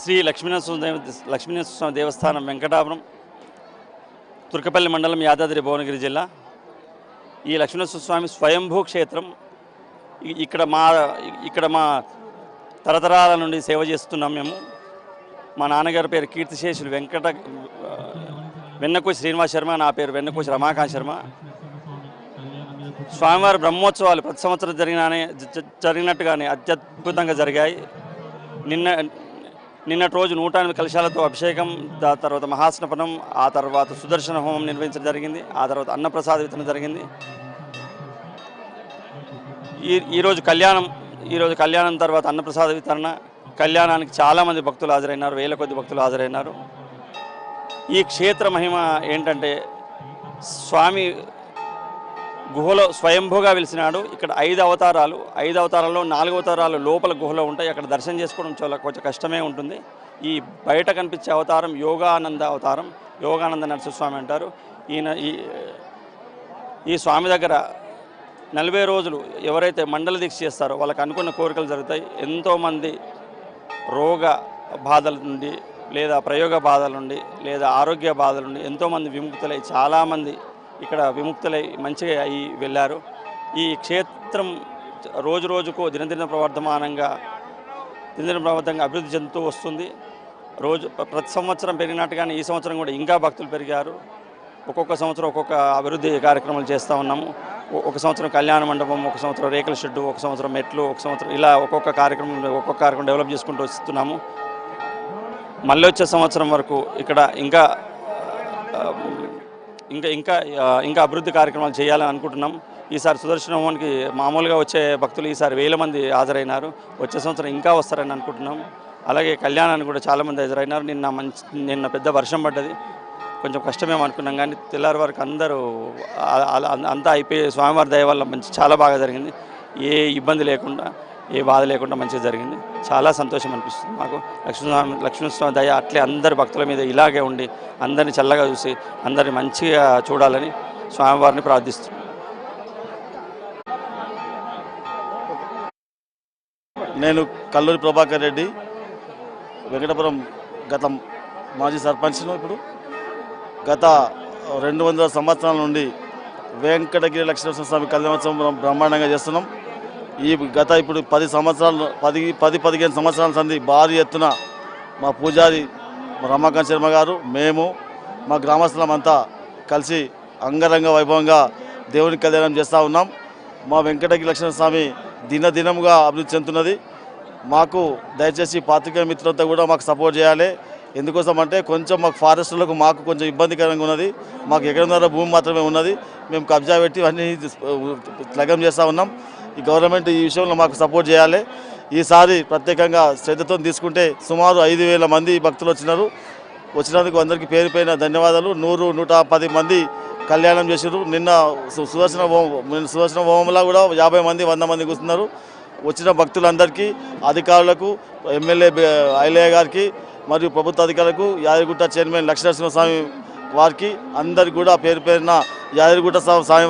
శ్రీ లక్ష్మీనరసింహ దేవ లక్ష్మీనరసింహ దేవస్థానం వెంకటాపురం తుర్కపల్లి మండలం యాదాద్రి భువనగిరి జిల్లా. ఈ లక్ష్మీనరసింహస్వామి స్వయంభూ క్షేత్రం. ఇక్కడ మా ఇక్కడ మా తరతరాల నుండి సేవ చేస్తున్నాం మేము. మా నాన్నగారి పేరు కీర్తిశేషులు వెంకట వెన్నకోశి శ్రీనివాస్ శర్మ నా పేరు వెన్నకోశి రమాకాంత్ శర్మ. స్వామివారి బ్రహ్మోత్సవాలు ప్రతి సంవత్సరం జరిగిన జరిగినట్టుగానే అత్యద్భుతంగా జరిగాయి. నిన్న నిన్నటి రోజు నూట ఎనిమిది కలశాలతో అభిషేకం దాని తర్వాత మహాస్నపనం ఆ తర్వాత సుదర్శన హోమం నిర్వహించడం జరిగింది ఆ తర్వాత అన్నప్రసాద వితరణ జరిగింది. ఈ ఈరోజు కళ్యాణం ఈరోజు కళ్యాణం తర్వాత అన్నప్రసాద వితరణ. కళ్యాణానికి చాలామంది భక్తులు హాజరైనారు వేల కొద్ది భక్తులు హాజరైనారు. ఈ క్షేత్ర మహిమ ఏంటంటే స్వామి గుహలో స్వయంభూగా వెలిసినాడు. ఇక్కడ ఐదు అవతారాలు ఐదు అవతారాల్లో నాలుగు అవతారాలు లోపల గుహలో ఉంటాయి. అక్కడ దర్శనం చేసుకోవడం చాలా కొంచెం కష్టమే ఉంటుంది. ఈ బయట కనిపించే అవతారం యోగానంద అవతారం. యోగానంద నరసింహస్వామి అంటారు. ఈయన ఈ ఈ స్వామి దగ్గర నలభై రోజులు ఎవరైతే మండల దీక్ష చేస్తారో వాళ్ళకి అనుకున్న కోరికలు జరుగుతాయి. ఎంతోమంది రోగ బాధల నుండి లేదా ప్రయోగ బాధల నుండి లేదా ఆరోగ్య బాధల నుండి ఎంతోమంది విముక్తులై చాలామంది ఇక్కడ విముక్తులై మంచిగా అయి వెళ్ళారు. ఈ క్షేత్రం రోజు రోజుకు దినదిన ప్రవర్ధమానంగా దినదిన ప్రవర్ధంగా అభివృద్ధి చెందుతూ వస్తుంది. రోజు ప్రతి సంవత్సరం పెరిగినట్టుగానే ఈ సంవత్సరం కూడా ఇంకా భక్తులు పెరిగారు. ఒక్కొక్క సంవత్సరం ఒక్కొక్క అభివృద్ధి కార్యక్రమాలు చేస్తూ ఉన్నాము. ఒ- ఒక సంవత్సరం కళ్యాణ మండపం ఒక సంవత్సరం రేకుల షెడ్డు ఒక సంవత్సరం మెట్లు ఒక సంవత్సరం ఇలా ఒక్కొక్క కార్యక్రమం ఒక్కొక్క కార్యక్రమం డెవలప్ చేసుకుంటూ వస్తున్నాము. మళ్ళీ వచ్చే సంవత్సరం వరకు ఇక్కడ ఇంకా ఇంకా ఇంకా ఇంకా అభివృద్ధి కార్యక్రమాలు చేయాలని అనుకుంటున్నాం. ఈసారి సుదర్శన హోమానికి మామూలుగా వచ్చే భక్తులు ఈసారి వేల మంది హాజరైనారు. వచ్చే సంవత్సరం ఇంకా వస్తారని అనుకుంటున్నాం. అలాగే కళ్యాణానికి కూడా చాలామంది హాజరైనారు. నిన్న మంచి నిన్న పెద్ద వర్షం పడ్డది. కొంచెం కష్టమేమో అనుకున్నాం కానీ తెల్లారి వరకు అందరూ అంతా అయిపోయి స్వామివారి దయ వల్ల మంచి చాలా బాగా జరిగింది. ఏ ఇబ్బంది లేకుండా. ఏ బాధ లేకుండా మంచిగా జరిగింది. చాలా సంతోషం అనిపిస్తుంది మాకు. లక్ష్మీస్వామి లక్ష్మీస్వామి దయ అట్లే అందరి భక్తుల మీద ఇలాగే ఉండి అందరిని చల్లగా చూసి అందరిని మంచిగా చూడాలని స్వామివారిని ప్రార్థిస్తున్నాం. నేను కల్లూరి ప్రభాకర్ రెడ్డి వెంకటపురం గత మాజీ సర్పంచ్ను ఇప్పుడు. గత రెండు వందల సంవత్సరాల నుండి వెంకటగిరి లక్ష్మీనరసింహ స్వామి కళ్యాణోత్సవం బ్రహ్మాండంగా చేస్తున్నాం. ఈ గత ఇప్పుడు పది సంవత్సరాలు పది పది పదిహేను సంవత్సరాల సంది భారీ ఎత్తున మా పూజారి రమాకాంత్ శర్మ గారు మేము మా గ్రామస్తులం అంతా కలిసి అంగరంగ వైభవంగా దేవుని కళ్యాణం చేస్తూ ఉన్నాం. మా వెంకటగిరి లక్ష్మణ స్వామి దినదినముగా అభివృద్ధి చెందుతున్నది. మాకు దయచేసి పాత్రికేయ మిత్రులంతా కూడా మాకు సపోర్ట్ చేయాలి. ఎందుకోసం అంటే కొంచెం మాకు ఫారెస్టులకు మాకు కొంచెం ఇబ్బందికరంగా ఉన్నది. మాకు ఎకరంన్నర భూమి మాత్రమే ఉన్నది. మేము కబ్జా పెట్టి అన్ని లగం చేస్తూ ఉన్నాం. ఈ గవర్నమెంట్ ఈ విషయంలో మాకు సపోర్ట్ చేయాలి. ఈసారి ప్రత్యేకంగా శ్రద్ధతో తీసుకుంటే సుమారు ఐదు వేల మంది భక్తులు వచ్చినారు. వచ్చినందుకు అందరికీ పేరు పైన ధన్యవాదాలు. నూరు నూట పది మంది కళ్యాణం చేశారు నిన్న సు- సుదర్శన హోమం నిన్న సుదర్శన హోమంలో కూడా యాభై మంది వంద మంది కూర్చున్నారు. వచ్చిన భక్తులందరికీ అధికారులకు ఎమ్మెల్యే ఐలయ్య గారికి మరియు ప్రభుత్వ అధికారులకు యాదగిరిగుట్ట చైర్మన్ లక్ష్మీనరసింహ స్వామి వారికి అందరికి కూడా పేరు పేరున యాదగిరిగుట్ట స్వామి